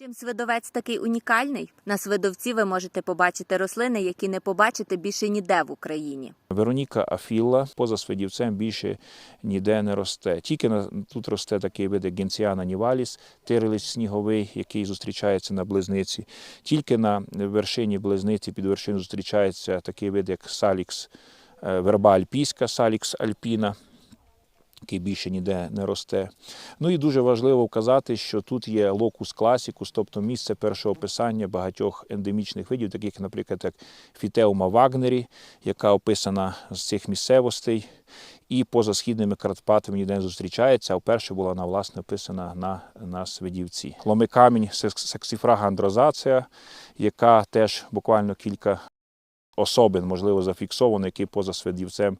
Чим свидовець такий унікальний? На свидовці ви можете побачити рослини, які не побачите більше ніде в Україні. Вероніка Афілла поза свидівцем більше ніде не росте. Тільки на, тут росте такий вид, як генціана ніваліс, тирились сніговий, який зустрічається на близниці. Тільки на вершині близниці під вершиною зустрічається такий вид, як салікс, е, верба альпійська, салікс альпіна. Який більше ніде не росте. Ну і дуже важливо вказати, що тут є локус класікус, тобто місце першого описання багатьох ендемічних видів, таких, наприклад, як фітеума вагнері, яка описана з цих місцевостей, і поза східними Карпатами ніде не зустрічається, а вперше була вона власне описана на, на Свидівці. Ломикамінь сексифрага андрозація, яка теж буквально кілька особин, можливо, зафіксовано, який поза Свидівцем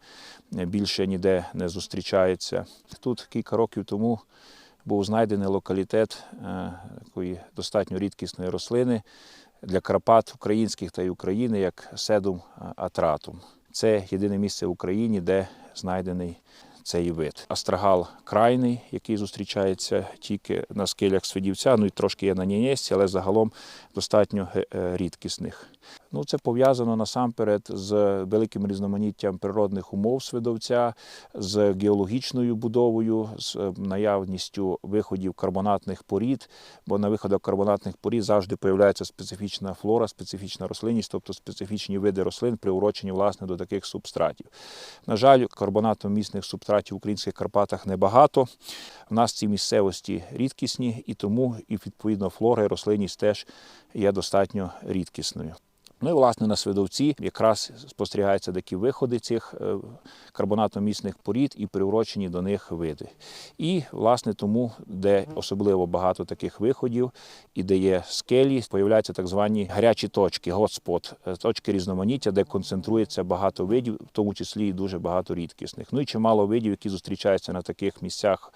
більше ніде не зустрічається. Тут кілька років тому був знайдений локалітет е, такої достатньо рідкісної рослини для Карпат українських та й України, як седум атратум. Це єдине місце в Україні, де знайдений цей вид. Астрагал крайний, який зустрічається тільки на скелях Свидівця, ну і трошки є на Нєнєсці, але загалом достатньо е, е, рідкісних. Ну, це пов'язано насамперед з великим різноманіттям природних умов свидовця, з геологічною будовою, з е, наявністю виходів карбонатних порід, бо на виходах карбонатних порід завжди появляється специфічна флора, специфічна рослинність, тобто специфічні види рослин, приурочені власне до таких субстратів. На жаль, карбонатомісних субстратів в українських Карпатах небагато. У нас ці місцевості рідкісні, і тому і відповідно флора і рослинність теж є достатньо рідкісною. Ну і власне на Свидовці якраз спостерігаються такі виходи цих е, карбонатомісних порід і приурочені до них види. І власне тому, де особливо багато таких виходів і де є скелі, появляються так звані гарячі точки, готспот, е, точки різноманіття, де концентрується багато видів, в тому числі і дуже багато рідкісних. Ну і чимало видів, які зустрічаються на таких місцях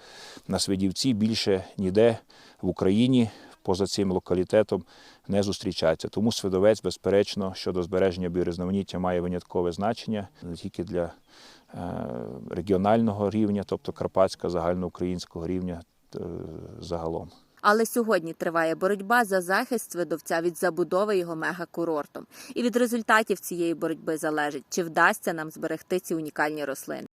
на Свидівці, більше ніде в Україні поза цим локалітетом не зустрічається. Тому свидовець, безперечно, щодо збереження біорізноманіття має виняткове значення не тільки для е, регіонального рівня, тобто карпатського загальноукраїнського рівня е, загалом. Але сьогодні триває боротьба за захист свидовця від забудови його мегакурортом. І від результатів цієї боротьби залежить, чи вдасться нам зберегти ці унікальні рослини.